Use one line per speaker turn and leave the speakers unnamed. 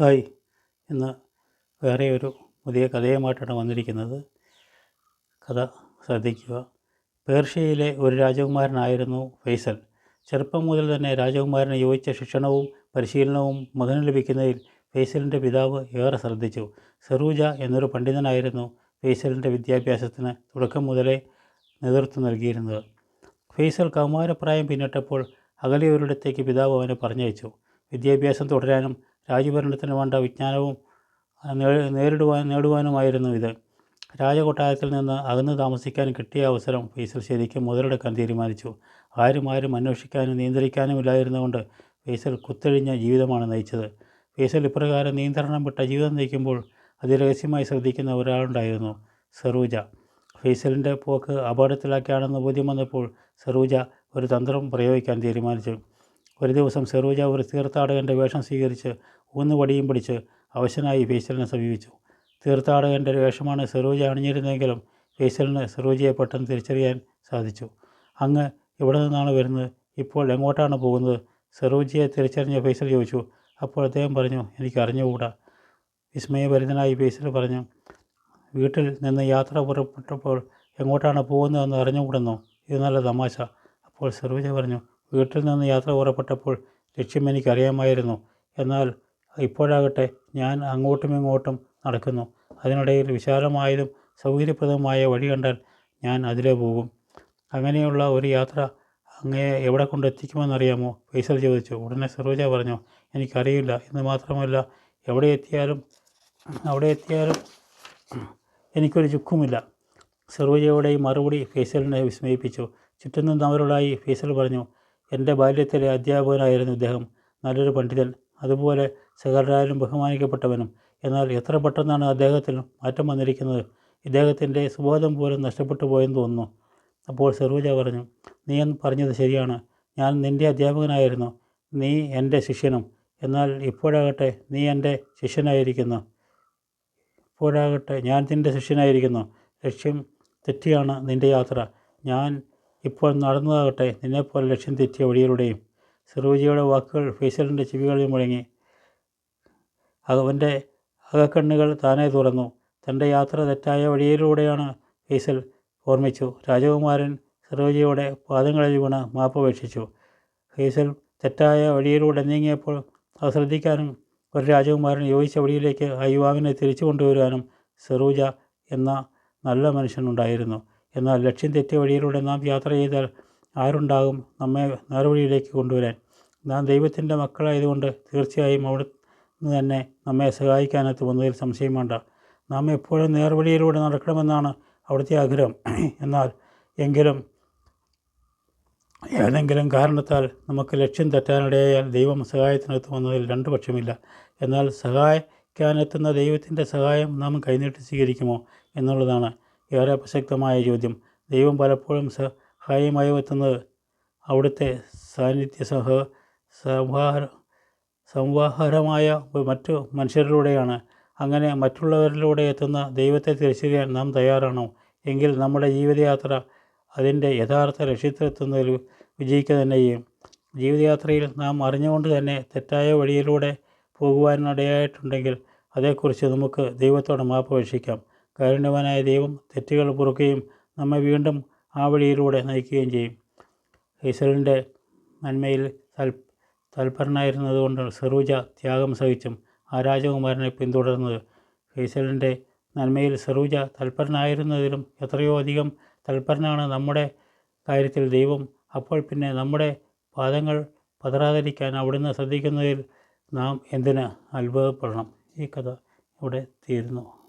Hi ഇന്ന് വേറെ ഒരു പുതിയ കഥയുമായിട്ടാണ് വന്നിരിക്കുന്നത്. കഥ ശ്രദ്ധിക്കുക. പേർഷ്യയിലെ ഒരു രാജകുമാരനായിരുന്നു ഫൈസൽ. ചെറുപ്പം മുതൽ തന്നെ രാജകുമാരന് യോജിച്ച ശിക്ഷണവും പരിശീലനവും മകന് ലഭിക്കുന്നതിൽ ഫൈസലിന്റെ പിതാവ് ഏറെ ശ്രദ്ധിച്ചു. സെറൂജ എന്നൊരു പണ്ഡിതനായിരുന്നു ഫൈസലിന്റെ വിദ്യാഭ്യാസത്തിന് തുടക്കം മുതലേ നേതൃത്വം നൽകിയിരുന്നത്. ഫൈസൽ കൗമാരപ്രായം പിന്നിട്ടപ്പോൾ അകലെയൊരിടത്തേക്ക് പിതാവ് അവനെ പറഞ്ഞയച്ചു. വിദ്യാഭ്യാസം തുടരാനും രാജ്യഭരണത്തിന് വേണ്ട വിജ്ഞാനവും നേരിടുവാൻ നേടുവാനുമായിരുന്നു ഇത്. രാജകൊട്ടാരത്തിൽ നിന്ന് അകന്ന് താമസിക്കാൻ കിട്ടിയ അവസരം ഫൈസൽ ശരിക്കും മുതലെടുക്കാൻ തീരുമാനിച്ചു. ആരും ആരും അന്വേഷിക്കാനും നിയന്ത്രിക്കാനും ഇല്ലായിരുന്നുകൊണ്ട് ഫൈസൽ കുത്തഴിഞ്ഞ ജീവിതമാണ് നയിച്ചത്. ഫൈസൽ ഇപ്രകാരം നിയന്ത്രണം വിട്ട ജീവിതം നയിക്കുമ്പോൾ അതിരഹസ്യമായി ശ്രദ്ധിക്കുന്ന ഒരാളുണ്ടായിരുന്നു സെറൂജ. ഫൈസലിന്റെ പോക്ക് അപകടത്തിലാക്കിയാണെന്ന് ബോധ്യം വന്നപ്പോൾ സെറൂജ ഒരു തന്ത്രം പ്രയോഗിക്കാൻ തീരുമാനിച്ചു. ഒരു ദിവസം സെറൂജ ഒരു തീർത്ഥാടകന്റെ വേഷം സ്വീകരിച്ച് ഊന്ന് വടിയും പിടിച്ച് അവശനായി ഫേസലിനെ സമീപിച്ചു. തീർത്ഥാടകന്റെ വേഷമാണ് സെറൂജ അണിഞ്ഞിരുന്നെങ്കിലും ഫേസലിന് സെറൂജയെ പെട്ടെന്ന് തിരിച്ചറിയാൻ സാധിച്ചു. അങ്ങ് ഇവിടെ നിന്നാണ് വരുന്നത്? ഇപ്പോൾ എങ്ങോട്ടാണ് പോകുന്നത്? സെറൂജയെ തിരിച്ചറിഞ്ഞ ഫൈസൽ ചോദിച്ചു. അപ്പോൾ അദ്ദേഹം പറഞ്ഞു എനിക്ക് അറിഞ്ഞുകൂടാ. വിസ്മയഭരിതനായി ഫൈസൽ പറഞ്ഞു വീട്ടിൽ നിന്ന് യാത്ര പുറപ്പെട്ടപ്പോൾ എങ്ങോട്ടാണ് പോകുന്നതെന്ന് അറിഞ്ഞുകൂടെന്നോ? ഇത് നല്ല തമാശ. അപ്പോൾ സെറൂജ പറഞ്ഞു വീട്ടിൽ നിന്ന് യാത്ര പുറപ്പെട്ടപ്പോൾ ലക്ഷ്യം എനിക്കറിയാമായിരുന്നു. എന്നാൽ ഇപ്പോഴാകട്ടെ ഞാൻ അങ്ങോട്ടും ഇങ്ങോട്ടും നടക്കുന്നു. അതിനിടയിൽ വിശാലമായതും സൗകര്യപ്രദവുമായ വഴി കണ്ടാൽ ഞാൻ അതിലേ പോകും. അങ്ങനെയുള്ള ഒരു യാത്ര അങ്ങേ എവിടെ കൊണ്ടെത്തിക്കുമെന്നറിയാമോ? ഫൈസൽ ചോദിച്ചു. ഉടനെ സരോജ പറഞ്ഞു എനിക്കറിയില്ല. എന്ന് മാത്രമല്ല എവിടെ എത്തിയാലും അവിടെ എത്തിയാലും എനിക്കൊരു ചുക്കുമില്ല. സരോജയുടെ മറുപടി ഫൈസലിനെ വിസ്മയിപ്പിച്ചു. ചുറ്റും നിന്നവരോടായി ഫൈസൽ പറഞ്ഞു എന്റെ ബാല്യത്തിലെ അധ്യാപകനായിരുന്നു ഇദ്ദേഹം. നല്ലൊരു പണ്ഡിതൻ അതുപോലെ സകലരാലും ബഹുമാനിക്കപ്പെട്ടവനും. എന്നാൽ എത്ര പെട്ടെന്നാണ് അദ്ദേഹത്തിൽ മാറ്റം വന്നിരിക്കുന്നത്? ഇദ്ദേഹത്തിന്റെ സുബോധം പോലും നഷ്ടപ്പെട്ടു പോയെന്ന് തോന്നുന്നു. അപ്പോൾ സെറൂജ പറഞ്ഞു നീ എന്ന് പറഞ്ഞത് ശരിയാണ്. ഞാൻ നിന്റെ അധ്യാപകനായിരുന്നു. നീ എന്റെ ശിഷ്യനും. എന്നാൽ ഇപ്പോഴാകട്ടെ നീ എന്റെ ശിഷ്യനായിരിക്കുന്നു. ഇപ്പോഴാകട്ടെ ഞാൻ നിന്റെ ശിഷ്യനായിരിക്കുന്നു. ലക്ഷ്യം തെറ്റിയാണ് നിന്റെ യാത്ര. ഞാൻ ഇപ്പോൾ നടന്നതാകട്ടെ നിന്നെപ്പോലെ ലക്ഷ്യം തെറ്റിയ വഴികളുടെയും സിറൂജിയുടെ വാക്കുകൾ ഫൈസലിന്റെ ചെവികളിൽ മുഴങ്ങി. അവന്റെ അകക്കണ്ണുകൾ താനേ തുറന്നു. തന്റെ യാത്ര തെറ്റായ വഴിയിലൂടെയാണ് ഫൈസൽ ഓർമ്മിച്ചു. രാജകുമാരൻ സിറോജിയുടെ പാദങ്ങളിൽ വീണ് മാപ്പപേക്ഷിച്ചു ഫൈസൽ തെറ്റായ വഴിയിലൂടെ നീങ്ങിയപ്പോൾ അത് ശ്രദ്ധിക്കാനും ഒരു രാജകുമാരൻ യോജിച്ച വഴിയിലേക്ക് ആ യുവാവിനെ തിരിച്ചു കൊണ്ടുവരുവാനും സെറൂജ എന്ന നല്ല മനുഷ്യനുണ്ടായിരുന്നു എന്നാൽ ലക്ഷ്യം തെറ്റിയ വഴിയിലൂടെ നാം യാത്ര ചെയ്താൽ ആരുണ്ടാകും നമ്മെ നേർവഴിയിലേക്ക് കൊണ്ടുവരാൻ. നാം ദൈവത്തിന്റെ മക്കളായതുകൊണ്ട് തീർച്ചയായും അവിടെ നിന്ന് തന്നെ നമ്മെ സഹായിക്കാനെത്തുമെന്നതിൽ സംശയം വേണ്ട. നാം എപ്പോഴും നേർവഴിയിലൂടെ നടക്കണമെന്നാണ് അവിടുത്തെ ആഗ്രഹം. എന്നാൽ എങ്കിലും ഏതെങ്കിലും കാരണത്താൽ നമുക്ക് ലക്ഷ്യം തെറ്റാനിടയായാൽ ദൈവം സഹായത്തിനെത്തുമെന്നതിൽ രണ്ട് പക്ഷമില്ല. എന്നാൽ സഹായിക്കാനെത്തുന്ന ദൈവത്തിന്റെ സഹായം നാം കൈനീട്ടി സ്വീകരിക്കുമോ എന്നുള്ളതാണ്. ഏറെ പ്രസക്തമായ ചോദ്യം. ദൈവം പലപ്പോഴും സഹായമായി എത്തുന്നത് അവിടുത്തെ സാന്നിധ്യ സഹ സംഹാര സംവാഹരമായ മറ്റു മനുഷ്യരിലൂടെയാണ്. അങ്ങനെ മറ്റുള്ളവരിലൂടെ എത്തുന്ന ദൈവത്തെ തിരിച്ചറിയാൻ നാം തയ്യാറാണോ? എങ്കിൽ നമ്മുടെ ജീവിതയാത്ര അതിന്റെ യഥാർത്ഥ ലക്ഷ്യത്തിലെത്തുന്നതിൽ വിജയിക്കുക തന്നെ ചെയ്യും ജീവിതയാത്രയിൽ നാം അറിഞ്ഞുകൊണ്ട് തന്നെ തെറ്റായ വഴിയിലൂടെ പോകുവാനിടയായിട്ടുണ്ടെങ്കിൽ അതേക്കുറിച്ച് നമുക്ക് ദൈവത്തോട് മാപ്പപേക്ഷിക്കാം കാരുണ്യവാനായ ദൈവം തെറ്റുകൾ പൊറുക്കുകയും നമ്മെ വീണ്ടും ആ വഴിയിലൂടെ നയിക്കുകയും ചെയ്യും. ഈശ്വരന്റെ നന്മയിൽ തൽ തൽപരനായിരുന്നതുകൊണ്ട് സെറൂജ ത്യാഗം സഹിച്ചും ആ രാജകുമാരനെ പിന്തുടർന്നത്. ഫൈസലിന്റെ നന്മയിൽ സെറൂജ തൽപരനായിരുന്നതിലും എത്രയോ അധികം തൽപരനാണ് നമ്മുടെ കാര്യത്തിൽ ദൈവം. അപ്പോൾ പിന്നെ നമ്മുടെ പാദങ്ങൾ പതറാതിരിക്കാൻ അവിടുന്ന് ശ്രദ്ധിക്കുന്നതിൽ നാം എന്തിന് അത്ഭുതപ്പെടണം? ഈ കഥ ഇവിടെ തീരുന്നു.